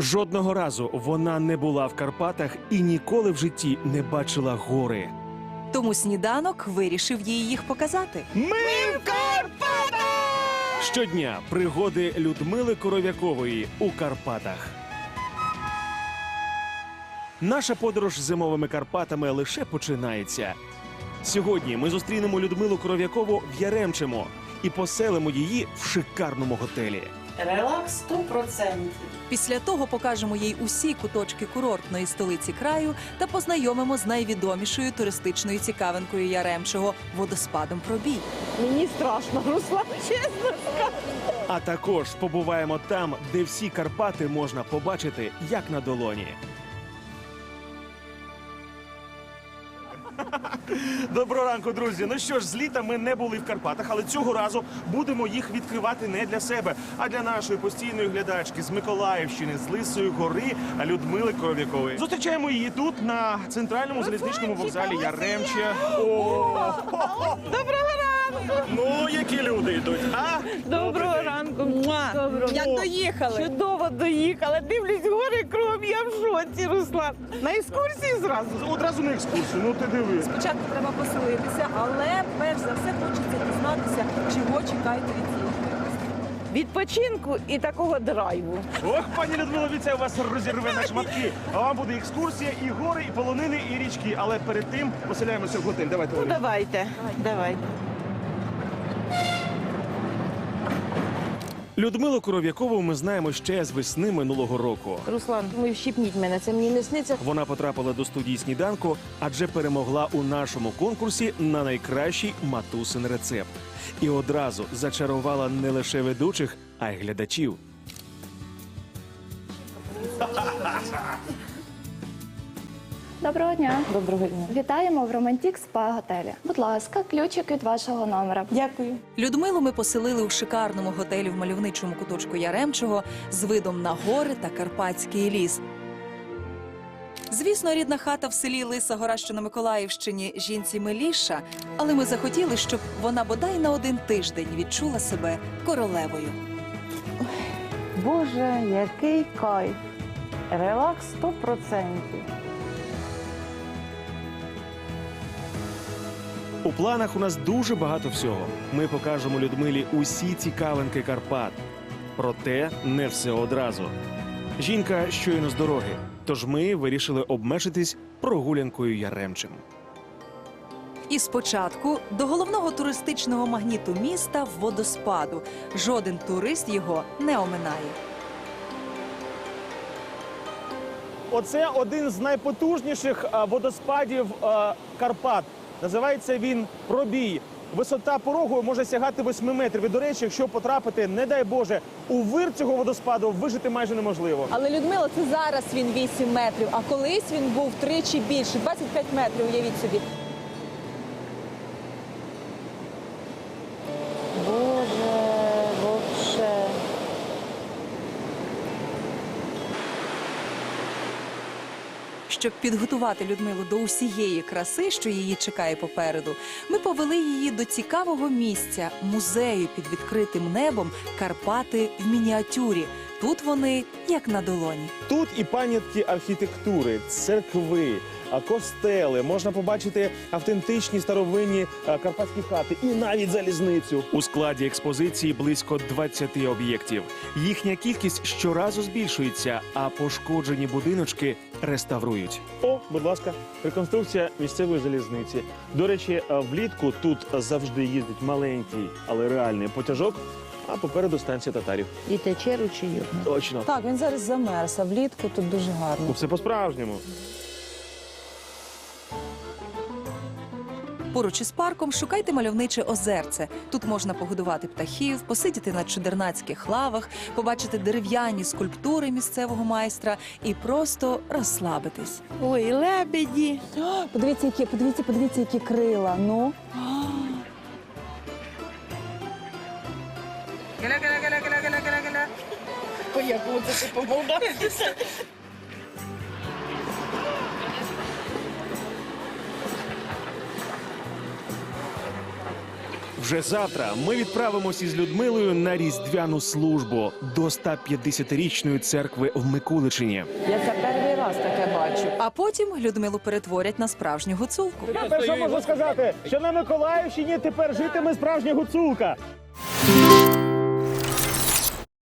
Жодного разу вона не була в Карпатах і ніколи в житті не бачила гори. Тому сніданок вирішив їй їх показати. Ми в Карпатах! Щодня пригоди Людмили Коров'якової у Карпатах. Наша подорож зимовими Карпатами лише починається. Сьогодні ми зустрінемо Людмилу Коров'якову в Яремчемо і поселимо її в шикарному готелі. Релакс 100%. Після того покажемо їй усі куточки курортної столиці краю та познайомимо з найвідомішою туристичною цікавинкою Яремчого водоспадом Пробій. Мені страшно, Руслан, чесно. А також побуваємо там, де всі Карпати можна побачити як на долоні. Доброго ранку, друзі. Ну що ж, з літа ми не були в Карпатах, але цього разу будемо їх відкривати не для себе, а для нашої постійної глядачки з Миколаївщини, з Лисої гори Людмили Коров'якової. Зустрічаємо її тут на центральному залізничному вокзалі Яремче. О! Доброго ранку! Ну, які люди йдуть, а? Доброго ранку! Доброго. Як доїхали? Чудово доїхала. Дивлюсь гори кругом, я в шоці, Руслан. На екскурсії зразу. Одразу на екскурсію, ну ти диви. Спочатку треба поселитися, але перш за все хочеться дізнатися, чого чекаєте від цієї. Відпочинку і такого драйву. Ох, пані Людмила, це у вас розірве на шматки. А вам буде екскурсія, і гори, і полонини, і річки. Але перед тим поселяємося в готель. Давайте. Ну Олі. давайте, давайте. Людмилу Коров'якову ми знаємо ще з весни минулого року. Руслан, ви вщипніть мене, це мені не сниться. Вона потрапила до студії сніданку, адже перемогла у нашому конкурсі на найкращий матусин рецепт. І одразу зачарувала не лише ведучих, а й глядачів. Доброго дня. Доброго дня. Вітаємо в Романтік Спа готелі. Будь ласка, ключик від вашого номера. Дякую. Людмилу ми поселили у шикарному готелі в мальовничому куточку Яремчого з видом на гори та Карпатський ліс. Звісно, рідна хата в селі Лиса Гора, що на Миколаївщині, жінці миліша, але ми захотіли, щоб вона бодай на один тиждень відчула себе королевою. Боже, який кайф. Релакс 100%. У планах у нас дуже багато всього. Ми покажемо Людмилі усі цікавинки Карпат. Проте не все одразу. Жінка щойно з дороги, тож ми вирішили обмежитись прогулянкою Яремчем. І спочатку до головного туристичного магніту міста водоспаду. Жоден турист його не оминає. Оце один з найпотужніших водоспадів Карпат. Називається він пробій. Висота порогу може сягати 8 метрів. І, до речі, якщо потрапити, не дай Боже, у вир цього водоспаду вижити майже неможливо. Але Людмила, це зараз він 8 метрів, а колись він був тричі більше, 25 метрів, уявіть собі. Боже, вообще. Щоб підготувати Людмилу до усієї краси, що її чекає попереду, ми повели її до цікавого місця музею під відкритим небом Карпати в мініатюрі. Тут вони як на долоні. Тут і пам'ятки архітектури, церкви, костели. Можна побачити автентичні старовинні карпатські хати і навіть залізницю. У складі експозиції близько 20 об'єктів. Їхня кількість щоразу збільшується, а пошкоджені будиночки реставрують. О, будь ласка, реконструкція місцевої залізниці. До речі, влітку тут завжди їздить маленький, але реальний потяжок. А попереду станція татарів. І тече ручійок. Точно. Так, він зараз замерз, а влітку тут дуже Ну, гарно. все по-справжньому. Поруч із парком шукайте мальовниче озерце. Тут можна погодувати птахів, посидіти на чудернацьких лавах, побачити дерев'яні скульптури місцевого майстра і просто розслабитись. Ой, лебеді. О, Подивіться, які, подивіться, подивіться, які крила. Ну. Ой, як це ти помогла. Вже завтра ми відправимося із Людмилою на різдвяну службу до 150-річної церкви в Микуличині. Я це перший раз таке бачу. А потім Людмилу перетворять на справжню гуцулку. Я перше можу сказати, що на Миколаївщині тепер житиме справжня гуцулка.